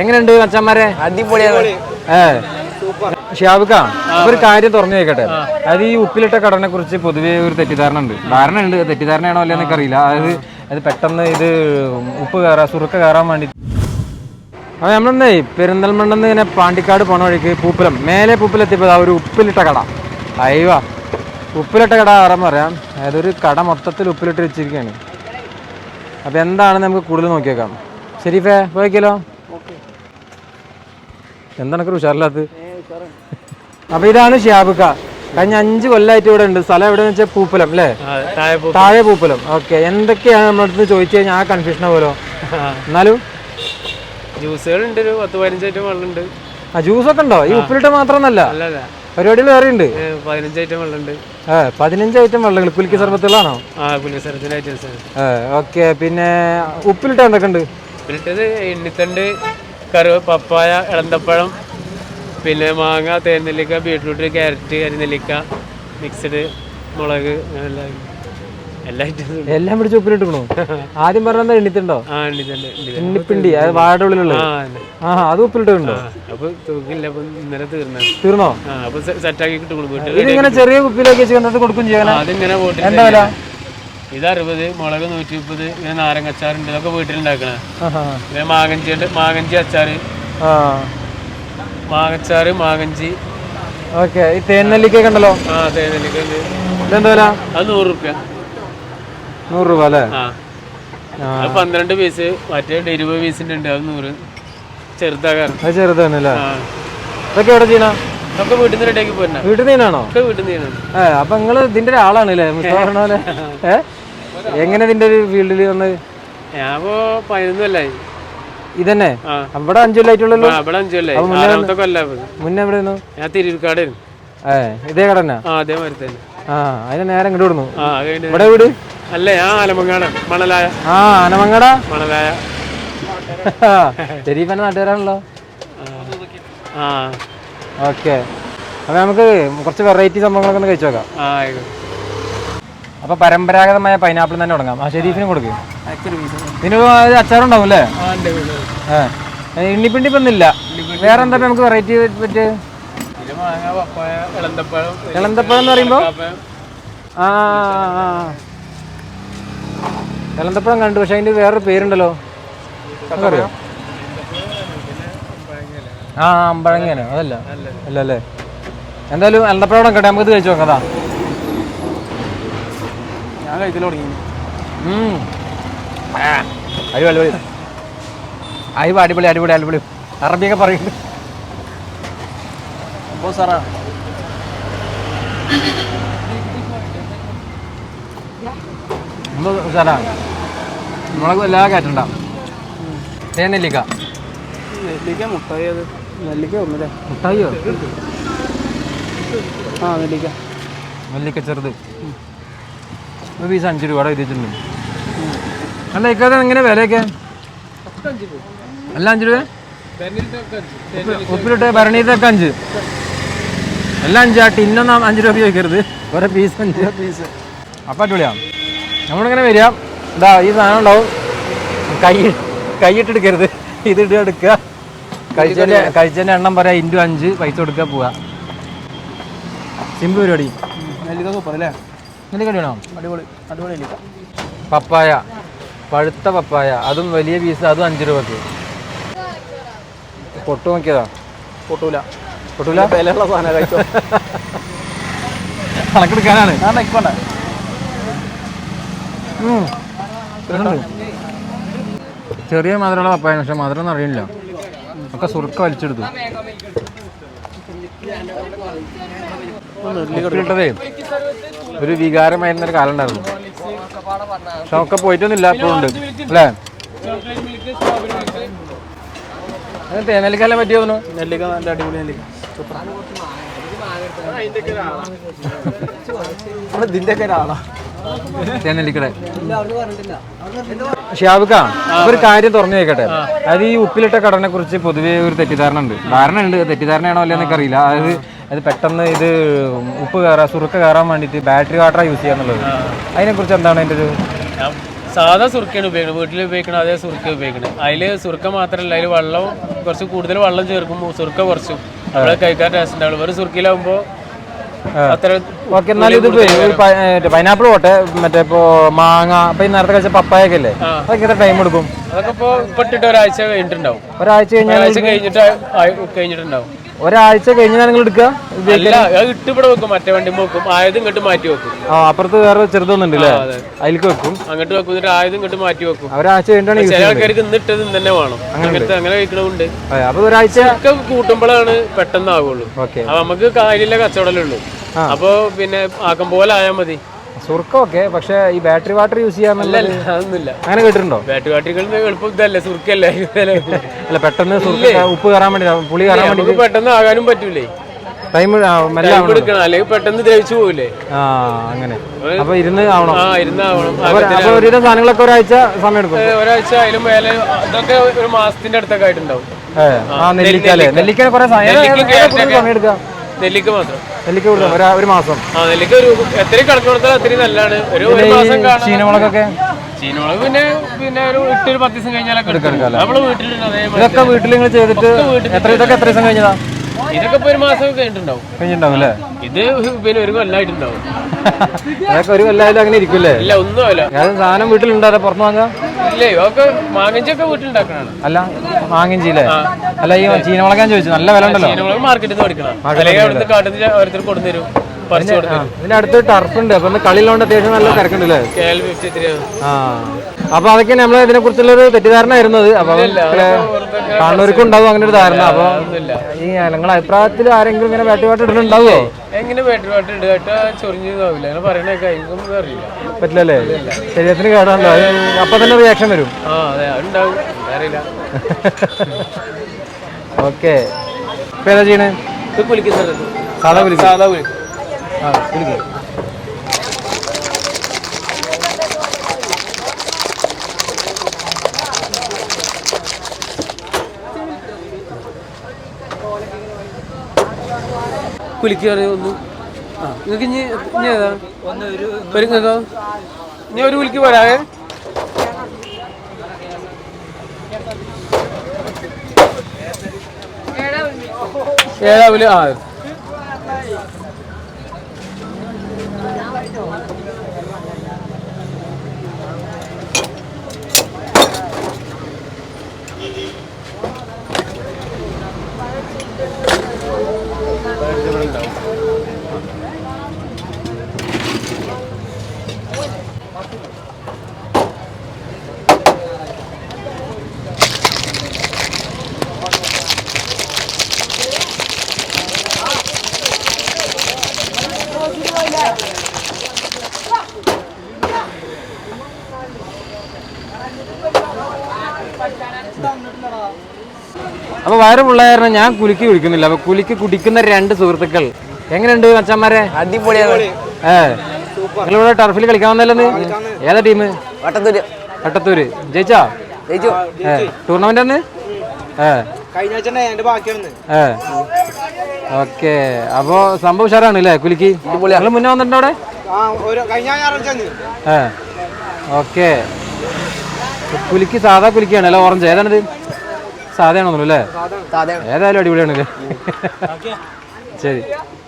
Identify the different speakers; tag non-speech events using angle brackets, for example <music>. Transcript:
Speaker 1: എങ്ങനെയുണ്ട് മച്ചന്മാരെ?
Speaker 2: അടിപൊളിയാണ്.
Speaker 1: ഒരു കാര്യം തുറന്നു കേൾക്കട്ടെ അത് ഈ ഉപ്പിലിട്ട കടനെ കുറിച്ച് പൊതുവേ ഒരു തെറ്റിദ്ധാരണ ഉണ്ട് ധാരണ ഉണ്ട് തെറ്റിദ്ധാരണയാണോ അല്ലെന്ന് എനിക്കറിയില്ല. അതായത് അത് പെട്ടെന്ന് ഇത് ഉപ്പ് കയറാ സുറുക്ക കയറാൻ വേണ്ടി. അപ്പൊ നമ്മളെന്നേ പെരിന്തൽമണ്ണെന്ന് ഇങ്ങനെ പാണ്ടിക്കാട് പോണ വഴിക്ക് പൂപ്പലം മേലെ പൂപ്പലെത്തിയപ്പോൾ ആ ഒരു ഉപ്പിലിട്ട കട. അയവ ഉപ്പിലിട്ട കട ആറാൻ പറയാം. അതായത് ഒരു കട മൊത്തത്തിൽ ഉപ്പിലിട്ട് വെച്ചിരിക്കുകയാണ്. അപ്പൊ എന്താണ് നമുക്ക് കൂടുതൽ നോക്കിയേക്കാം. ശരീഫേ പോയിക്കലോ എന്താണ് ഉഷാറില്ലാത്ത അപ്പൊ ഇതാണ് ഷിയാബുക്ക. കഴിഞ്ഞ അഞ്ച് കൊല്ലായിട്ട് ഇവിടെ ഉണ്ട്. സ്ഥലം എവിടെ വെച്ചാൽ പൂപ്പലം അല്ലേ താഴെ പൂപ്പലം. ഓക്കെ. എന്തൊക്കെയാണ് നമ്മുടെ അടുത്ത് ചോദിച്ചു കഴിഞ്ഞാൽ ആ കൺഫ്യൂഷൻ പോലോ എന്നാലും?
Speaker 2: ജ്യൂസുകളുണ്ട് ഒരു പത്ത് പതിനഞ്ച് ഐറ്റം വെള്ളമുണ്ട്.
Speaker 1: ആ ജ്യൂസ് ഒക്കെ ഉണ്ടോ? ഈ ഉപ്പിലിട്ട്
Speaker 2: മാത്രമല്ല.
Speaker 1: പരിപാടികൾ വേറെ ഉണ്ട്.
Speaker 2: പതിനഞ്ച് ഐറ്റം വെള്ളമുണ്ട്.
Speaker 1: ഏ പതിനഞ്ച് ഐറ്റം വെള്ളങ്ങൾ പുലിക്ക് സർബത്തുകളാണോ ഓക്കെ. പിന്നെ ഉപ്പിലിട്ട് എന്തൊക്കെ ഉണ്ട്?
Speaker 2: പിന്നിട്ടത് എണ്ണിത്തണ്ട് കറി പപ്പായ ഇളന്തപ്പഴം പിന്നെ മാങ്ങ തേനെല്ലിക്ക ബീട്രൂട്ട് ക്യാരറ്റ് കരിനെല്ലിക്ക മിക്സഡ് മുളക് എല്ലാം എല്ലാ ഐറ്റംസും ഉണ്ട്.
Speaker 1: എല്ലാം പിടിച്ച് ഉപ്പിലിട്ടിക്കണോ ആദ്യം പറഞ്ഞാൽ എണ്ണിത്തുണ്ടോ?
Speaker 2: ആ എണ്ണിത്തണ്ട്.
Speaker 1: എണ്ണിപ്പിണ്ടി അത് വാഴയുടെ ഉള്ളിലുള്ളത്.
Speaker 2: ആ അത്.
Speaker 1: ഉപ്പിലിട്ടുണ്ടോ
Speaker 2: ആ അപ്പൊ തൂക്കില്ല അപ്പൊ ഇന്നലെ തീർന്ന
Speaker 1: തീർന്നോ?
Speaker 2: ആ അപ്പൊ സെറ്റാക്കി കിട്ടും വീട്ടിൽ
Speaker 1: ഇതിങ്ങനെ ചെറിയ കുപ്പിയിലേക്ക് വെച്ച് കൊടുക്കും
Speaker 2: അതിങ്ങനെ പോയിട്ട്
Speaker 1: എന്താ
Speaker 2: ഇത് അറുപത് മുളക് നൂറ്റി മുപ്പത് ഇങ്ങനെ നാരങ്ങ അച്ചാറുണ്ട് ഇതൊക്കെ വീട്ടിലുണ്ടാക്കണ. പിന്നെ മാങ്ങഞ്ചി ഉണ്ട്. മാങ്ങഞ്ചി അച്ചാറ്. മാങ്ങച്ചാറ് മാങ്ങഞ്ചി
Speaker 1: ഓക്കെ. ഈ തേൻ നെല്ലിക്കൊക്കെ ഉണ്ടല്ലോ?
Speaker 2: ആ തേനെല്ലിക്ക ഉണ്ട്.
Speaker 1: ഇതെന്താ വില?
Speaker 2: അത് നൂറ് റുപ്യ
Speaker 1: നൂറ് രൂപ അല്ലേ?
Speaker 2: ആ. അത് പന്ത്രണ്ട് പീസ് മറ്റേ ഇരുപത് പീസിന്റെ ഉണ്ട്. അത് നൂറ്. ചെറുതാകാരം.
Speaker 1: അത്
Speaker 2: ചെറുതാണല്ലേ
Speaker 1: ഇതൊക്കെ എവിടെ ചെയ്യണ?
Speaker 2: വീട്ടിൽ നിന്ന് റെഡിയാക്കി പോരണ
Speaker 1: വീട്ടിൽ നിന്നാണോ?
Speaker 2: വീട്ടിൽ നിന്നാണ്.
Speaker 1: ഏഹ് അപ്പൊ നിങ്ങൾ ഇതിന്റെ ഒരാളാണ് അല്ലേ? മുസ്തഫ പറഞ്ഞ പോലെ. ഏ? എങ്ങനെ ഇതിന്റെ ഒരു ഫീൽഡിൽ വന്ന്?
Speaker 2: ഞാനിപ്പോ ഇപ്പോ പതിനൊന്നല്ലായി.
Speaker 1: ഇതന്നെ? അവിടെ അഞ്ചു കൊല്ലായിട്ടുള്ളല്ലോ
Speaker 2: അവിടെ അഞ്ചു അഞ്ചല്ലായി ആറാമത്തെ കൊല്ല
Speaker 1: മുന്നേ എവിടെ
Speaker 2: ഞാൻ തിരുവിക്കാടായിരുന്നു
Speaker 1: ഏ ഇതേ കട തന്നെ
Speaker 2: ആ അതേമാതിരി തന്നെ.
Speaker 1: ആ അതിന് നേരെ ഇങ്ങോട്ട് വിടുന്നു.
Speaker 2: ആ
Speaker 1: ഇവിടെ വീട്
Speaker 2: അല്ല ഞാൻ ആലമങ്ങാട മണലായ.
Speaker 1: ആ ആനമങ്ങാട?
Speaker 2: മണലായ.
Speaker 1: ശരീഫന്റെ നാട്ടുകാരാണല്ലോ.
Speaker 2: ആ.
Speaker 1: ഓക്കെ. അപ്പൊ നമുക്ക് കുറച്ച് വെറൈറ്റി സംഭവങ്ങളൊക്കെ ഒന്ന് കഴിച്ചു നോക്കാം.
Speaker 2: ആ ആയിക്കോട്ടെ.
Speaker 1: അപ്പൊ പരമ്പരാഗതമായ പൈനാപ്പിൾ തന്നെ തുടങ്ങാം. ആ ഷെരീഫിന് കൊടുക്കും. ഇതിന് അത് അച്ചാറുണ്ടാവും അല്ലേ? ഇണ്ണിപ്പിണ്ടി ഒന്നില്ല വേറെ എന്താ നമുക്ക് വെറൈറ്റി പറ്റ്
Speaker 2: ഇത് മാങ്ങ പപ്പായ ഇളന്തപ്പഴം
Speaker 1: എന്ന് പറയുമ്പോ. ആ. ഇളന്തപ്പഴം കണ്ടു പക്ഷെ അതിന്റെ വേറൊരു പേരുണ്ടല്ലോ. അറിയോ ആ അമ്പഴങ്ങനെ. അതല്ല. അല്ലല്ലേ എന്തായാലും ഇളന്തപ്പഴം കൂടെ കേട്ടെ നമുക്ക് ഇത് കഴിച്ചു നോക്കാം അതാ.
Speaker 2: ഞാൻ കഴിക്കൽ തുടങ്ങി.
Speaker 1: അടിപൊളി. അടിപൊളി അയ്യോ അടിപൊളി അടിപൊളി അടിപൊളി. അറബിയൊക്കെ പറയുന്നുണ്ട്
Speaker 2: അപ്പോൾ സാറാ.
Speaker 1: ഉഷാറാണ് നമ്മളെ എല്ലാ കയറ്റണ്ട തേൻ നെല്ലിക്ക.
Speaker 2: നെല്ലിക്ക മുട്ടായി നെല്ലിക്ക ഒന്നുമില്ലേ.
Speaker 1: മുട്ടായിയോ?
Speaker 2: ആ നെല്ലിക്ക.
Speaker 1: നെല്ലിക്ക ചെറുത്. ഒരു പീസ് അഞ്ച് രൂപ എഴുതിയിട്ടുണ്ട്. അല്ല ഇക്കാതെ എങ്ങനെ വിലയൊക്കെ? അല്ല അഞ്ച് രൂപ? ഉപ്പിലിട്ട് ഭരണീതൊക്കെ അഞ്ച്. എല്ലാം ടിന്നൊന്നും അഞ്ച് രൂപ ചോദിക്കരുത്. ഓരോ പീസ് അഞ്ച്.
Speaker 2: പീസ്
Speaker 1: അപ്പം അടിപൊളിയാണ് നമ്മളിങ്ങനെ വരിക. ഇതാ ഈ സാധനം ഉണ്ടാവും. കൈ കൈയിട്ടെടുക്കരുത് ഇത് ഇടുക എടുക്കുക. കഴിച്ചതിന്റെ കഴിച്ചതിന്റെ എണ്ണം പറയാം ഇന്റു അഞ്ച്. പൈസ കൊടുക്കുക പോവുക. സിമ്പിൾ പരിപാടി.
Speaker 2: സൂപ്പർ അല്ലേ
Speaker 1: എന്തൊക്കെ കടിയാണോ
Speaker 2: അടിപൊളി അടിപൊളി
Speaker 1: പപ്പായ പഴുത്ത പപ്പായ. അതും വലിയ പീസ് അതും അഞ്ച് രൂപക്ക് പൊട്ടു നോക്കിയതാ?
Speaker 2: പൊട്ടൂല.
Speaker 1: പൊട്ടൂല?
Speaker 2: വിലയുള്ള സാധനം കഴിച്ചോ? <laughs>
Speaker 1: കണക്കെടുക്കാനാണ്.
Speaker 2: ഞാൻ നിൽക്കണ്ട
Speaker 1: ഉം. ചെറിയ മധുരമുള്ള പപ്പായ പക്ഷെ മധുരം ഒന്നും അറിയില്ല. ഒക്കെ സുറുക്ക വലിച്ചെടുത്തു. ഉപ്പിലിട്ടതേ ഒരു വികാരമായിരുന്ന ഒരു കാലം ഉണ്ടായിരുന്നു. പക്ഷെ ഒക്കെ പോയിട്ടൊന്നുമില്ല ഇപ്പോഴും ഉണ്ട് അല്ലേ? അത് തേനലിക്കാലം പറ്റിയോ
Speaker 2: നെല്ലിക്ക നല്ല അടിപൊളി നെല്ലിക്ക. ഇതിന്റെ ഒക്കെ ഒരാളാ.
Speaker 1: ഒരു കാര്യം തുറന്നു കേക്കട്ടെ അത് ഈ ഉപ്പിലിട്ട കടനെ കുറിച്ച് പൊതുവേ ഒരു തെറ്റിദ്ധാരണ ഉണ്ട്. ധാരണ ഉണ്ട്. തെറ്റിദ്ധാരണയാണോ അല്ലെന്നൊക്കെ അറിയില്ല. അതായത് അത് പെട്ടെന്ന് ഇത് ഉപ്പ് കയറാൻ സുറുക്ക കയറാൻ വേണ്ടിയിട്ട് ബാറ്ററി വാട്ടർ യൂസ് ചെയ്യാന്നുള്ളത്. അതിനെ കുറിച്ച് എന്താണ് അതിന്റെ ഒരു
Speaker 2: സാധാ സുറുക്കാണ് ഉപയോഗിക്കുന്നത് വീട്ടിൽ ഉപയോഗിക്കണം അതേ സുറുക്ക ഉപയോഗിക്കണം അതിൽ സുറുക്ക മാത്രമല്ല അതിൽ വെള്ളം കുറച്ച് കൂടുതൽ വെള്ളം ചേർക്കുമ്പോൾ സുറുക്ക കുറച്ചും. നമ്മളെ കഴിക്കാൻ ടേസ്റ്റ് ഉണ്ടാവുള്ളൂ. വെറും സുറുക്കിലാവുമ്പോൾ
Speaker 1: ഓക്കെ എന്നാലും ഇത് പൈനാപ്പിൾ പോട്ടെ മറ്റേ ഇപ്പോ മാങ്ങ ഇപ്പൊ ഈ നേരത്തെ കഴിച്ച പപ്പായൊക്കെ അല്ലേ അതൊക്കെ എത്ര ടൈം എടുക്കും?
Speaker 2: അതൊക്കെ ഇപ്പൊ ഇപ്പൊ ഇട്ടിട്ട് ഒരാഴ്ച കഴിഞ്ഞിട്ടുണ്ടാവും.
Speaker 1: ഒരാഴ്ച കഴിഞ്ഞാൽ
Speaker 2: കഴിഞ്ഞിട്ട് കഴിഞ്ഞിട്ടുണ്ടാവും.
Speaker 1: ഒരാഴ്ച കഴിഞ്ഞാൽ നിങ്ങൾ എടുക്കുക?
Speaker 2: ഇട്ട് ഇവിടെ വെക്കും മറ്റേ വണ്ടി വെക്കും. ആയത് ഇങ്ങോട്ട് മാറ്റി വെക്കും.
Speaker 1: ആ അപ്പുറത്ത് വേറെ ചെറുതൊന്നുണ്ടല്ലേ
Speaker 2: അതെ.
Speaker 1: അതിലേക്ക് വെക്കും.
Speaker 2: അങ്ങോട്ട് വെക്കും എന്നിട്ട് ആയത് ഇങ്ങോട്ട് മാറ്റി വെക്കും.
Speaker 1: ഒരാഴ്ച കഴിഞ്ഞിട്ടാണ് യൂസ്
Speaker 2: ചില ആൾക്കാർക്ക് ഇന്നിട്ടത് ഇന്ന് തന്നെ വേണം. അങ്ങനത്തെ അങ്ങനെ കഴിക്കണമുണ്ട്
Speaker 1: അപ്പൊ ഒരാഴ്ച
Speaker 2: ഒക്കെ കൂട്ടുമ്പോഴാണ് പെട്ടെന്ന് ആവുള്ളൂ. അപ്പൊ നമുക്ക് കാര്യമില്ല കച്ചവടമല്ലേ ഉള്ളൂ. അപ്പൊ പിന്നെ ആക്കം പോലെ ആയാൽ മതി.
Speaker 1: സുർക്ക ഓക്കെ പക്ഷെ ഈ ബാറ്ററി വാട്ടർ യൂസ്
Speaker 2: ചെയ്യാൻ അതൊന്നുമില്ല.
Speaker 1: അങ്ങനെ കേട്ടിട്ടുണ്ടോ?
Speaker 2: ബാറ്ററി കാട്ടികളിൽ എളുപ്പം ഇതല്ലേ സുർക്കല്ലേ?
Speaker 1: അല്ല പെട്ടെന്ന് സുർക്ക ഉപ്പ് കയറാൻ വേണ്ടി പുളി കയറാൻ വേണ്ടി
Speaker 2: പെട്ടെന്ന് ആകാനും പറ്റൂലേ?
Speaker 1: ടൈം
Speaker 2: എടുക്കണം അല്ലെങ്കിൽ പെട്ടെന്ന് ദ്രവിച്ചു
Speaker 1: ആ അങ്ങനെ. അപ്പൊ ഇരുന്ന് ആവണം.
Speaker 2: ആ
Speaker 1: അപ്പൊ ഒരുവിധം സാധനങ്ങളൊക്കെ ഒരാഴ്ച സമയം എടുക്കും.
Speaker 2: ഒരാഴ്ച അതിലും മേലെ ഇതൊക്കെ ഒരു മാസത്തിന്റെ അടുത്തൊക്കെ ആയിട്ടുണ്ടാവും.
Speaker 1: കുറെ സമയം
Speaker 2: നെല്ലിക്ക, നെല്ലിക്ക മാത്രം.
Speaker 1: നെല്ലിക്ക കൊടുക്കാം ഒരു ഒരു മാസം.
Speaker 2: ആ നെല്ലിക്ക ഒരു എത്ര കണക്ക് കൊടുത്താൽ അത്രയും നല്ലതാണ്. ഒരു ഒരു മാസം
Speaker 1: ഈ
Speaker 2: കാണാൻ
Speaker 1: ചീനമുളകൊക്കെ?
Speaker 2: ചീനമുളക് പിന്നെ പിന്നെ ഒരു എട്ട് ഒരു പത്ത് ദിവസം കഴിഞ്ഞാലൊക്കെ എടുക്കാം. നമ്മൾ വീട്ടിലുണ്ട് അതേമാതിരി
Speaker 1: ഇതൊക്കെ വീട്ടിൽ നിങ്ങൾ ചെയ്തിട്ട് എത്ര ഇതൊക്കെ എത്ര ദിവസം കഴിഞ്ഞതാ?
Speaker 2: ഇതൊക്കെ ഇപ്പൊ ഒരു മാസം കഴിഞ്ഞിട്ടുണ്ടാവും.
Speaker 1: കഴിഞ്ഞിട്ടുണ്ടാവും അല്ലേ?
Speaker 2: ഇത് പിന്നെ ഒരു കൊല്ലായിട്ടുണ്ടാവും. <laughs>
Speaker 1: അതൊക്കെ ഒരു കൊല്ലായാലും അങ്ങനെ ഇരിക്കില്ലേ
Speaker 2: ഇല്ല ഒന്നും അല്ല
Speaker 1: ഏത് സാധനം വീട്ടിലുണ്ടാകാം പുറത്ത് വാങ്ങാം
Speaker 2: ഇല്ലേ ഒക്കെ മാങ്ങഞ്ചൊക്കെ വീട്ടിലുണ്ടാക്കണാണ്
Speaker 1: അല്ല. വാങ്ങും ചെയ്യില്ലേ? അല്ല ഈ ചീനമുളകാൻ ചോദിച്ചു. നല്ല വില ഉണ്ടല്ലോ.
Speaker 2: മാർക്കറ്റിൽ നിന്ന് മേടിക്കണം. അല്ലെങ്കിൽ അവിടുത്തെ കാട്ടിൽ ഓരോരുത്തർ കൊടുത്തരും
Speaker 1: ഇതിന്റെ അടുത്ത് ടർഫ് ഉണ്ട്. അപ്പൊ കളിയിലോണ്ട് അത്യാവശ്യം നല്ല തിരക്കുണ്ട് അല്ലേ
Speaker 2: കെ എൽ ഫിഫ്റ്റി ത്രീ
Speaker 1: ആ. അപ്പൊ അതൊക്കെ നമ്മളെ ഇതിനെ കുറിച്ചുള്ള ഒരു തെറ്റിദ്ധാരണ ആയിരുന്നത്. അപ്പൊ കാണുന്നവർക്കും ഉണ്ടാവും അങ്ങനെ ഒരു ധാരണ. അപ്പൊ ഈ നിങ്ങളുടെ അഭിപ്രായത്തിൽ ആരെങ്കിലും ഇങ്ങനെ ബാറ്റ് പാട്ട് ഇടുന്നുണ്ടാവോ?
Speaker 2: എങ്ങനെ ബാറ്ററി പാട്ട് ഇടുക ചൊറിഞ്ഞു അങ്ങനെ എനിക്കൊന്നും അറിയില്ല.
Speaker 1: പറ്റില്ലല്ലേ? ശരീരത്തിന് കേടാണല്ലോ. അപ്പൊ തന്നെ റിയാക്ഷൻ വരും.
Speaker 2: ആ അതെ എന്താ അറിയില്ല
Speaker 1: ഓക്കെ ഇപ്പൊ ഏതാ ചെയ്യണേ? സാധാ വിളിക്കും
Speaker 2: സാധാ കുളിക്കും കുലിക്കാറ് ഒന്ന്. ആ നിങ്ങൾക്കോ ഇനി ഒരു കുലിക്ക് പോരാവേ ഏഴാവിൽ ആ
Speaker 1: അപ്പൊ വയറ് പിള്ളേരണം ഞാൻ കുലുക്കി കുടിക്കുന്നില്ല അപ്പൊ കുലുക്കി കുടിക്കുന്ന രണ്ട് സുഹൃത്തുക്കൾ. എങ്ങനെയുണ്ട് മച്ചന്മാരെ
Speaker 3: അടിപൊളിയാണ്.
Speaker 1: ഏ. നിങ്ങളിവിടെ ടർഫിൽ കളിക്കാൻ വന്നല്ലെന്ന് ഏതാ ടീം
Speaker 3: വട്ടത്തൂര്.
Speaker 1: വട്ടത്തൂര്. ജയിച്ചാ?
Speaker 3: ജയിച്ചു.
Speaker 1: ഏ. ടൂർണമെന്റ് അന്ന്? ഏ. ഓക്കെ. അപ്പോ സംഭവം ഉഷാറാണ് അല്ലേ കുലുക്കി? നിങ്ങൾ മുന്നേ വന്നിട്ടുണ്ടോ അവിടെ? ഓക്കെ. കുലുക്കി സാധാ കുലുക്കിയാണ് അല്ലേ? ഓറഞ്ച്. ഏതാണിത്? സാധയാണെന്നു അല്ലേ? ഏതായാലും അടിപൊളിയാണ് ശരി.